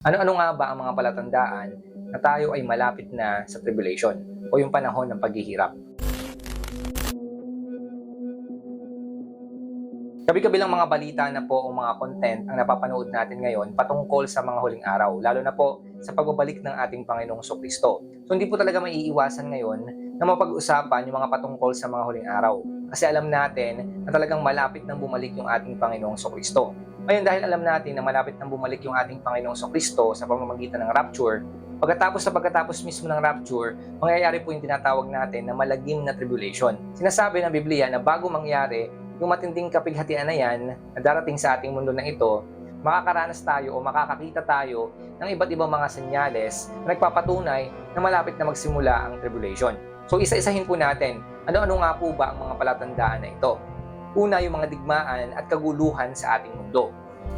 Ano-ano nga ba ang mga palatandaan na tayo ay malapit na sa tribulation o yung panahon ng paghihirap? Kabi-kabilang mga balita na po o mga content ang napapanood natin ngayon patungkol sa mga huling araw, lalo na po sa pagbabalik ng ating Panginoong Kristo. So hindi po talaga maiiwasan ngayon na mapag-usapan yung mga patungkol sa mga huling araw. Kasi alam natin na talagang malapit nang bumalik yung ating Panginoong Kristo. Ngayon dahil alam natin na malapit nang bumalik yung ating Panginoong Kristo sa pamamagitan ng rapture, pagkatapos sa pagkatapos mismo ng rapture, mangyayari po yung tinatawag natin na malagim na tribulation. Sinasabi ng Biblia na bago mangyari yung matinding kapighatian na yan na darating sa ating mundo na ito, makakaranas tayo o makakakita tayo ng iba't ibang mga senyales na nagpapatunay na malapit na magsimula ang tribulation. So isa-isahin po natin, ano-ano nga po ba ang mga palatandaan na ito? Una, yung mga digmaan at kaguluhan sa ating mundo.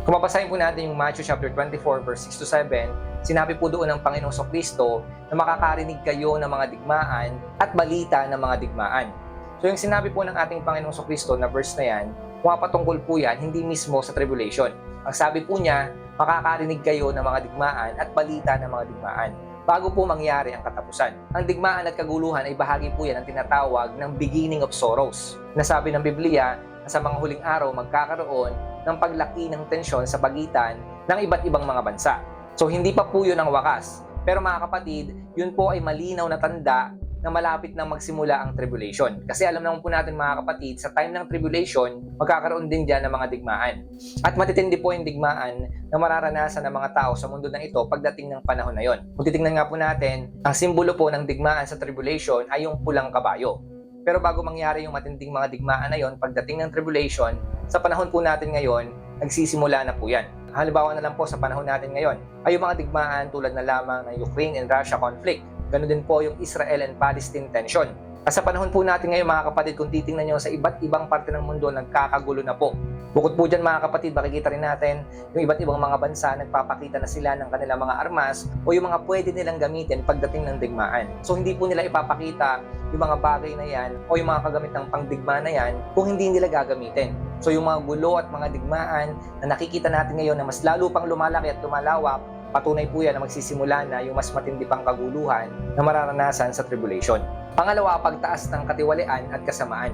Kung mapasahin po natin yung Matthew chapter 24 verse 6 to 7, sinabi po doon ng Panginoong Kristo na makakarinig kayo ng mga digmaan at balita ng mga digmaan. So yung sinabi po ng ating Panginoong Kristo na verse na yan, pumapatungkol po yan hindi mismo sa tribulation. Ang sabi po niya, makakarinig kayo ng mga digmaan at balita ng mga digmaan bago po mangyari ang katapusan. Ang digmaan at kaguluhan ay bahagi po yan ng tinatawag ng beginning of sorrows. Nasabi ng Biblia na sa mga huling araw magkakaroon ng paglaki ng tensyon sa pagitan ng iba't ibang mga bansa. So hindi pa po yun ang wakas. Pero mga kapatid, yun po ay malinaw na tanda na malapit nang magsimula ang tribulation. Kasi alam naman po natin mga kapatid, sa time ng tribulation, magkakaroon din dyan ng mga digmaan. At matitindi po yung digmaan na mararanasan ng mga tao sa mundo na ito pagdating ng panahon na yon. Kung titingnan nga po natin, ang simbolo po ng digmaan sa tribulation ay yung pulang kabayo. Pero bago mangyari yung matinding mga digmaan na yon pagdating ng tribulation, sa panahon po natin ngayon, nagsisimula na po yan. Halimbawa na lang po sa panahon natin ngayon, ay yung mga digmaan tulad na lamang ng Ukraine and Russia conflict. Ganun din po yung Israel and Palestine tension. At sa panahon po natin ngayon mga kapatid, kung titingnan nyo sa iba't ibang parte ng mundo, nagkakagulo na po. Bukod po dyan mga kapatid, makikita rin natin yung iba't ibang mga bansa nagpapakita na sila ng kanilang mga armas o yung mga pwede nilang gamitin pagdating ng digmaan. So hindi po nila ipapakita yung mga bagay na yan o yung mga kagamitang pangdigma na yan kung hindi nila gagamitin. So yung mga gulo at mga digmaan na nakikita natin ngayon na mas lalo pang lumalaki at lumalawak, patunay po yan na magsisimula na yung mas matindi pang kaguluhan na mararanasan sa tribulation. Pangalawa, pagtaas ng katiwalian at kasamaan.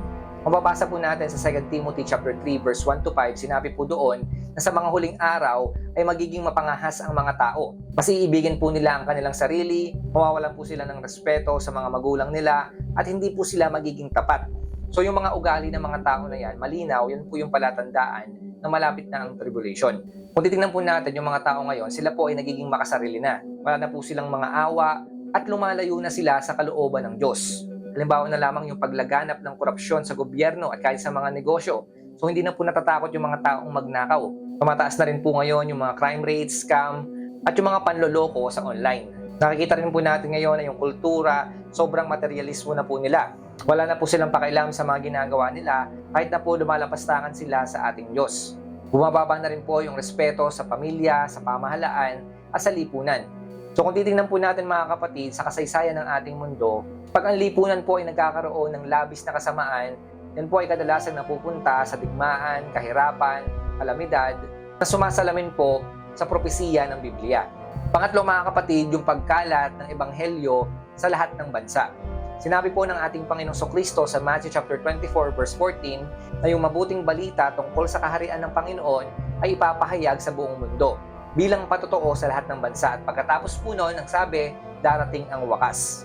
Mababasa po natin sa 2 Timothy chapter 3 verse 1 to 5, sinabi po doon na sa mga huling araw ay magiging mapangahas ang mga tao. Mas iibigin po nila ang kanilang sarili, mawawalan po sila ng respeto sa mga magulang nila, at hindi po sila magiging tapat. So yung mga ugali ng mga tao na yan, malinaw, yan po yung palatandaan na malapit na ang tribulation. Kung titingnan po natin yung mga tao ngayon, sila po ay nagiging makasarili na. Wala na po silang mga awa at lumalayo na sila sa kalooban ng Diyos. Halimbawa na lamang yung paglaganap ng korupsyon sa gobyerno at kahit sa mga negosyo. So hindi na po natatakot yung mga taong magnakaw. Tumataas na rin po ngayon yung mga crime rates, scam, at yung mga panloloko sa online. Nakikita rin po natin ngayon na yung kultura, sobrang materialismo na po nila. Wala na po silang pakialam sa mga ginagawa nila kahit na po lumalapastangan sila sa ating Diyos. Bumababa na rin po yung respeto sa pamilya, sa pamahalaan, at sa lipunan. So kung titingnan po natin mga kapatid sa kasaysayan ng ating mundo, pag ang lipunan po ay nagkakaroon ng labis na kasamaan, yan po ay kadalasan napupunta sa digmaan, kahirapan, kalamidad, na sumasalamin po sa propesiya ng Biblia. Pangatlo mga kapatid, yung pagkalat ng ebanghelyo sa lahat ng bansa. Sinabi po ng ating Panginoong Kristo sa Matthew chapter 24 verse 14 na yung mabuting balita tungkol sa kaharian ng Panginoon ay ipapahayag sa buong mundo bilang patotoo sa lahat ng bansa at pagkatapos po noon ang sabi, darating ang wakas.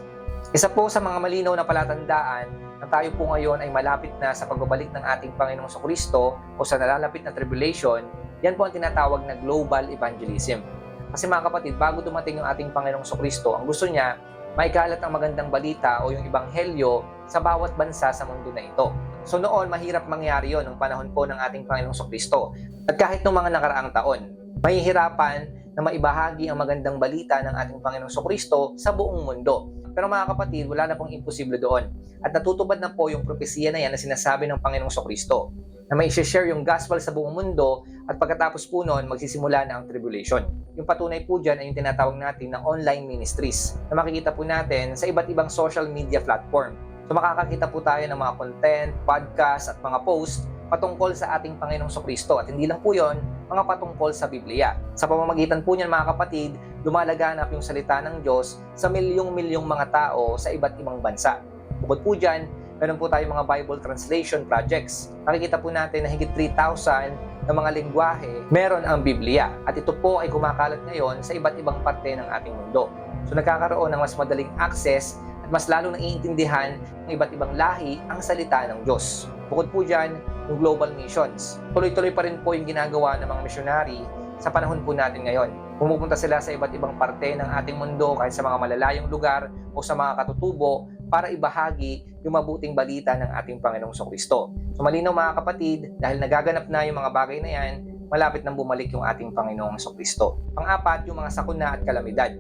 Isa po sa mga malinaw na palatandaan na tayo po ngayon ay malapit na sa pagbabalik ng ating Panginoong Kristo o sa nalalapit na tribulation, yan po ang tinatawag na global evangelism. Kasi mga kapatid, bago dumating yung ating Panginoong Kristo, ang gusto niya, maikalat ang magandang balita o yung ebanghelyo sa bawat bansa sa mundo na ito. So noon, mahirap mangyari yon ng panahon po ng ating Panginoong Kristo. At kahit noong mga nakaraang taon, mahihirapan na maibahagi ang magandang balita ng ating Panginoong Kristo sa buong mundo. Pero mga kapatid, wala na pong imposible doon. At natutupad na po yung propesiya na yan na sinasabi ng Panginoong Kristo na may share yung gospel sa buong mundo at pagkatapos po noon, magsisimula na ang tribulation. Yung patunay po dyan ay yung tinatawag natin na online ministries na makikita po natin sa iba't ibang social media platform. So makakakita po tayo ng mga content, podcast at mga post patungkol sa ating Panginoong Kristo at hindi lang po yon, mga patungkol sa Biblia. Sa pamamagitan po niyan mga kapatid, lumalaganap yung salita ng Diyos sa milyong-milyong mga tao sa iba't ibang bansa. Bukod po dyan, meron po tayong mga Bible translation projects. Nakikita po natin na higit 3,000 na mga lingwahe meron ang Biblia at ito po ay kumakalat ngayon sa iba't ibang parte ng ating mundo. So nagkakaroon ng mas madaling access mas lalong naiintindihan ng iba't ibang lahi ang salita ng Diyos. Bukod po dyan, yung global missions. Tuloy-tuloy pa rin po yung ginagawa ng mga missionary sa panahon po natin ngayon. Pumupunta sila sa iba't ibang parte ng ating mundo kahit sa mga malalayong lugar o sa mga katutubo para ibahagi yung mabuting balita ng ating Panginoong Kristo. So malinaw mga kapatid, dahil nagaganap na yung mga bagay na yan, malapit nang bumalik yung ating Panginoong Kristo. Pang-apat, yung mga sakuna at kalamidad.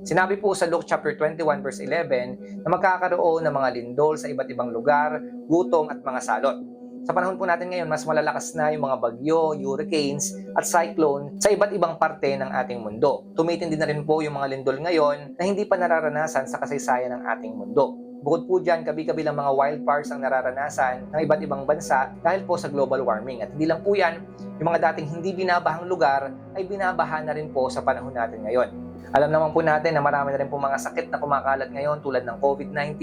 Sinabi po sa Luke chapter 21 verse 11 na magkakaroon ng mga lindol sa iba't ibang lugar, gutom at mga salot. Sa panahon po natin ngayon, mas malalakas na yung mga bagyo, hurricanes, at cyclone sa iba't ibang parte ng ating mundo. Tumitindi na rin po yung mga lindol ngayon na hindi pa nararanasan sa kasaysayan ng ating mundo. Bukod po dyan, kabi-kabi lang mga wildfires ang nararanasan ng iba't ibang bansa dahil po sa global warming. At hindi lang po yan, yung mga dating hindi binabahang lugar ay binabaha na rin po sa panahon natin ngayon. Alam naman po natin na marami na rin po mga sakit na kumakalat ngayon tulad ng COVID-19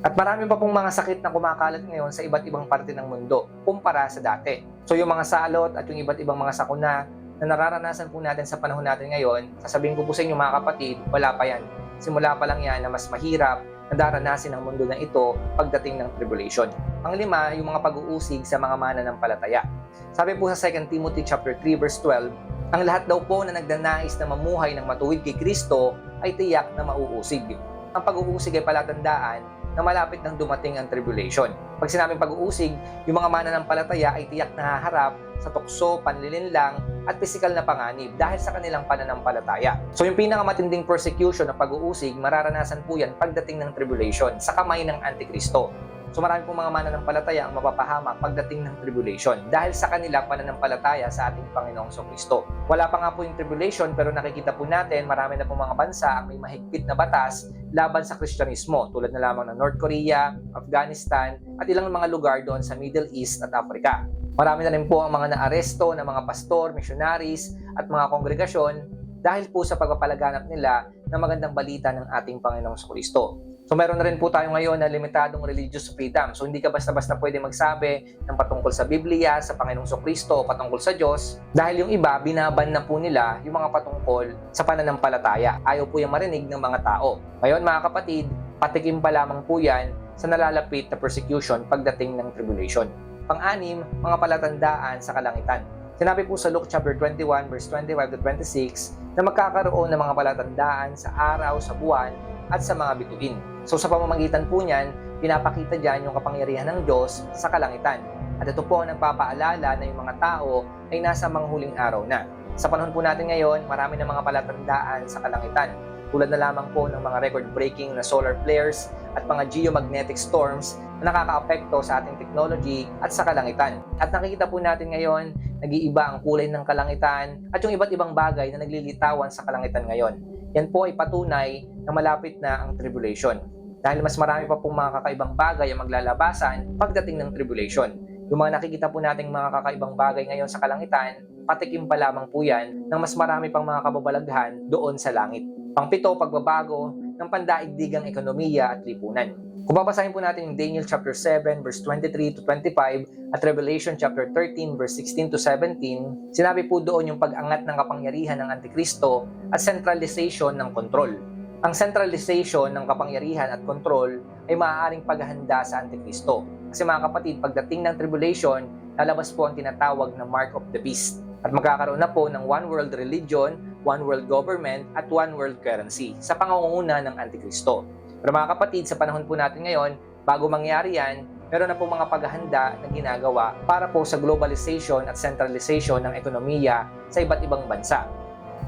at marami pa pong mga sakit na kumakalat ngayon sa iba't ibang parte ng mundo kumpara sa dati. So yung mga salot at yung iba't ibang mga sakuna na nararanasan po natin sa panahon natin ngayon, sasabihin ko po sa inyo mga kapatid, wala pa yan. Simula pa lang yan na mas mahirap na daranasin ang mundo na ito pagdating ng tribulation. Panglima, yung mga pag-uusig sa mga mananampalataya. Sabi po sa 2 Timothy chapter 3 verse 12, ang lahat daw po na nagdanais na mamuhay ng matuwid kay Kristo ay tiyak na mauusig. Ang pag-uusig ay palatandaan na malapit nang dumating ang tribulation. Pag sinabing pag-uusig, yung mga mananampalataya ay tiyak na haharap sa tukso, panlilinlang, at pisikal na panganib dahil sa kanilang pananampalataya. So yung pinakamatinding persecution ng pag-uusig, mararanasan po yan pagdating ng tribulation sa kamay ng Antikristo. So marami pong mga mananampalataya ang mapapahamak pagdating ng tribulation dahil sa kanilang pananampalataya sa ating Panginoong Kristo. Wala pa nga po yung tribulation pero nakikita po natin marami na pong mga bansa ang may mahigpit na batas laban sa Kristyanismo tulad na lamang ng North Korea, Afghanistan at ilang mga lugar doon sa Middle East at Africa. Marami na rin po ang mga naaresto na mga pastor, missionaries at mga kongregasyon dahil po sa pagpapalaganap nila ng magandang balita ng ating Panginoong Kristo. So meron na rin po tayo ngayon na limitadong religious freedom. So hindi ka basta-basta pwede magsabi ng patungkol sa Biblia, sa Panginoong Kristo patungkol sa Diyos dahil yung iba binaban na po nila yung mga patungkol sa pananampalataya. Ayaw po yung marinig ng mga tao. Ngayon mga kapatid, patikim pa lamang po yan sa nalalapit na persecution pagdating ng tribulation. Pang-anim, mga palatandaan sa kalangitan. Sinabi po sa Luke chapter 21 verse 25 to 26 na magkakaroon ng mga palatandaan sa araw, sa buwan, at sa mga bituin. So sa pamamagitan po niyan, pinapakita diyan yung kapangyarihan ng Diyos sa kalangitan. At ito po ang nagpapaalala na yung mga tao ay nasa mga huling araw na. Sa panahon po natin ngayon, marami ng mga palatandaan sa kalangitan. Tulad na lamang po ng mga record-breaking na solar flares at mga geomagnetic storms na nakakaapekto sa ating technology at sa kalangitan. At nakikita po natin ngayon, nag-iiba ang kulay ng kalangitan at yung iba't ibang bagay na naglilitawan sa kalangitan ngayon. Yan po ay patunay na malapit na ang tribulation. Dahil mas marami pa pong mga kakaibang bagay ang maglalabasan pagdating ng tribulation. Yung mga nakikita po nating mga kakaibang bagay ngayon sa kalangitan, patikim pa lamang po yan ng mas marami pang mga kababalaghan doon sa langit. Pangpito, pagbabago ng pandaigdigang ekonomiya at lipunan. Kung babasahin po natin yung Daniel chapter 7 verse 23 to 25 at Revelation chapter 13 verse 16 to 17, sinabi po doon yung pag-angat ng kapangyarihan ng Antikristo at centralization ng kontrol. Ang centralization ng kapangyarihan at kontrol ay maaaring paghahanda sa Antikristo. Kasi mga kapatid, pagdating ng tribulation, lalabas po ang tinatawag na mark of the beast. At magkakaroon na po ng one world religion, one world government, at one world currency sa pangunguna ng Antikristo. Pero mga kapatid, sa panahon po natin ngayon, bago mangyari yan, meron na po mga paghahanda na ginagawa para po sa globalization at centralization ng ekonomiya sa iba't ibang bansa.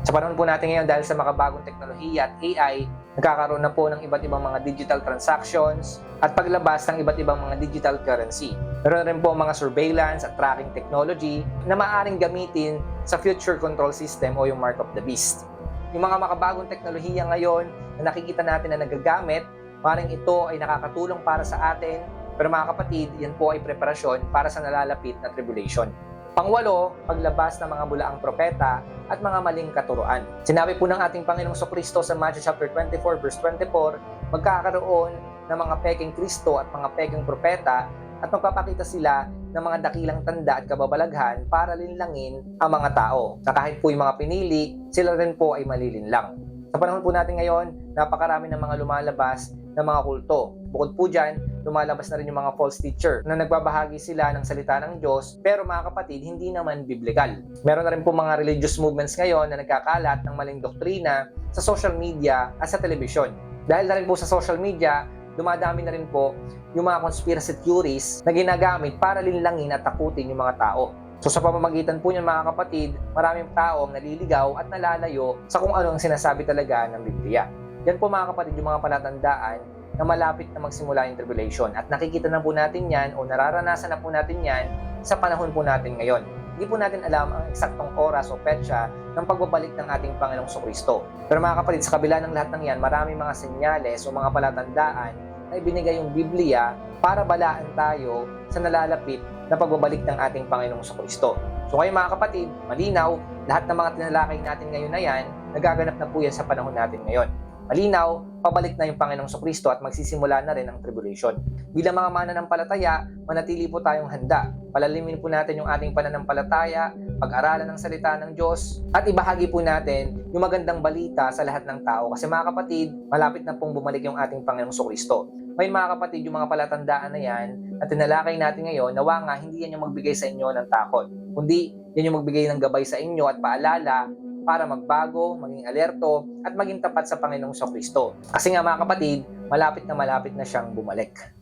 Sa panahon po natin ngayon, dahil sa makabagong teknolohiya at AI, nagkakaroon na po ng iba't ibang mga digital transactions at paglabas ng iba't ibang mga digital currency. Meron rin po mga surveillance at tracking technology na maaaring gamitin sa future control system o yung mark of the beast. Yung mga makabagong teknolohiya ngayon na nakikita natin na nagagamit, maaaring ito ay nakakatulong para sa atin Pero mga kapatid, yan po ay preparasyon para sa nalalapit na tribulation. Pangwalo, paglabas ng mga bulaang propeta at mga maling katuruan. Sinabi po ng ating Panginoong Kristo sa Matthew chapter 24 verse 24, magkakaroon ng mga peking Kristo at mga peking propeta at magpapakita sila ng mga dakilang tanda at kababalaghan para linlangin ang mga tao. Na kahit po yung mga pinili, sila rin po ay malilinlang. Sa panahon po natin ngayon, napakarami ng mga lumalabas ng mga kulto. Bukod po dyan, lumalabas na rin yung mga false teacher na nagbabahagi sila ng salita ng Diyos pero mga kapatid, hindi naman biblical. Meron na rin po mga religious movements ngayon na nagkakalat ng maling doktrina sa social media at sa telebisyon. Dahil na rin po sa social media, dumadami na rin po yung mga conspiracy theories na ginagamit para linlangin at takutin yung mga tao. So sa pamamagitan po niyan mga kapatid, maraming tao ang naliligaw at nalalayo sa kung ano ang sinasabi talaga ng Biblia. Yan po mga kapatid yung mga palatandaan na malapit na magsimula yung tribulation. At nakikita na po natin yan o nararanasan na po natin yan sa panahon po natin ngayon. Hindi po natin alam ang eksaktong oras o petsa ng pagbabalik ng ating Panginoong Kristo. Pero mga kapatid, sa kabila ng lahat ng yan, maraming mga senyales o mga palatandaan na ibinigay yung Biblia para balaan tayo sa nalalapit na pagbabalik ng ating Panginoong Kristo. So ngayon mga kapatid, malinaw, lahat ng mga tinalakay natin ngayon na yan, nagaganap na po yan sa panahon natin ngayon. Malinaw, pabalik na yung Panginoong Kristo at magsisimula na rin ang tribulation. Bilang mga mananampalataya, manatili po tayong handa. Palalimin po natin yung ating pananampalataya, pag-aralan ng salita ng Diyos, at ibahagi po natin yung magandang balita sa lahat ng tao. Kasi mga kapatid, malapit na pong bumalik yung ating Panginoong Kristo. May mga kapatid, yung mga palatandaan na yan, na tinalakay natin ngayon, nawa nga hindi yan yung magbigay sa inyo ng takot. Kundi, yan yung magbigay ng gabay sa inyo at paalala para magbago, maging alerto, at maging tapat sa Panginoong Kristo. Kasi nga mga kapatid, malapit na malapit na siyang bumalik.